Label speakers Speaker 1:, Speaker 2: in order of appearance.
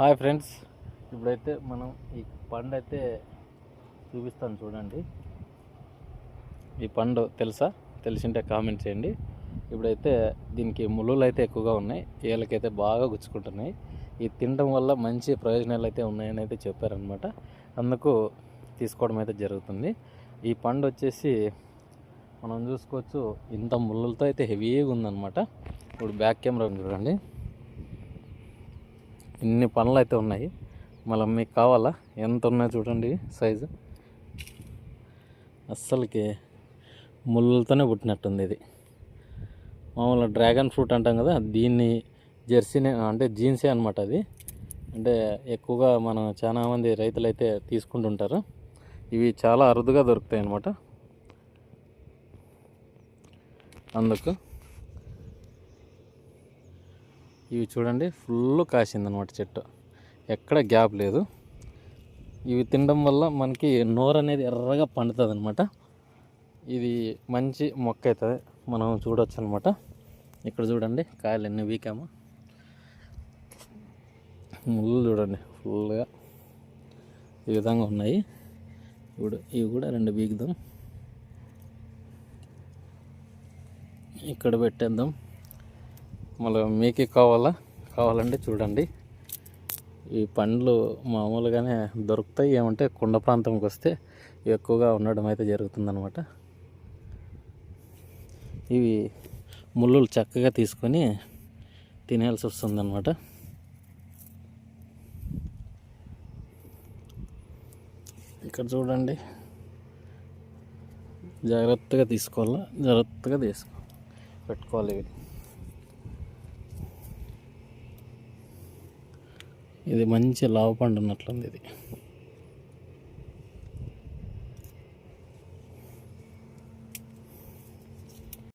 Speaker 1: Hi friends ఇప్పుడైతే మనం ఈ పండు అయితే చూపిస్తాను చూడండి. ఈ పండు తెలుసా? తెలిసింటే కామెంట్ చేయండి. ఇప్పుడైతే దీనికి ములులు అయితే ఎక్కువగా ఉన్నాయి. వీళ్ళకైతే బాగా గుచ్చుకుంటున్నాయి. ఇది తినడం వల్ల మంచి ప్రయోజనాలు అయితే ఉన్నాయని అయితే చెప్పారనమాట అందుకు తీసుకోవడం అయితే జరుగుతుంది. ఈ పండు వచ్చేసి మనం చూసుకోవచ్చు ఇంత ముళ్ళులతో అయితే హెవీగా ఉందన్నమాట. ఇప్పుడు బ్యాక్ కెమెరా చూడండి. ఇన్ని పనులు అయితే ఉన్నాయి. మళ్ళీ మీకు కావాలా? ఎంత ఉన్నాయో చూడండి సైజు. అస్సలకి ముళ్ళతోనే పుట్టినట్టుంది ఇది. మామూలుగా డ్రాగన్ ఫ్రూట్ అంటాం కదా దీన్ని జెర్సీనే అంటే జీన్సే అనమాట అది. అంటే ఎక్కువగా మనం చాలామంది రైతులైతే రైతులు అయితే తీసుకుంటుంటారు. ఇవి చాలా అరుదుగా దొరుకుతాయి అన్నమాట. అందుకు ఇవి చూడండి ఫుల్ కాసిందనమాట చెట్టు. ఎక్కడ గ్యాప్ లేదు. ఇవి తినడం వల్ల మనకి నోరు అనేది ఎర్రగా పండుతుంది అనమాట ఇది మంచి మొక్క అవుతుంది మనం చూడవచ్చు అనమాట ఇక్కడ చూడండి కాయలు ఎన్ని వీకాము. ముళ్ళు చూడండి ఫుల్గా ఈ విధంగా ఉన్నాయి. ఇప్పుడు ఇవి కూడా రెండు బీగుదాం ఇక్కడ పెట్టేద్దాం. మళ్ళీ మీకు కావాలా? కావాలంటే చూడండి. ఈ పండ్లు మామూలుగానే దొరుకుతాయి. ఏమంటే కొండ ప్రాంతంకి వస్తే ఎక్కువగా ఉండడం అయితే జరుగుతుందనమాట ఇవి ముళ్ళు చక్కగా తీసుకొని తినేయాల్సి వస్తుందన్నమాట. ఇక్కడ చూడండి. జాగ్రత్తగా తీసుకోవాలా? జాగ్రత్తగా తీసుకో పెట్టుకోవాలి ఇవి. ఇది మంచి లావు పండు ఉన్నట్లుంది ఇది.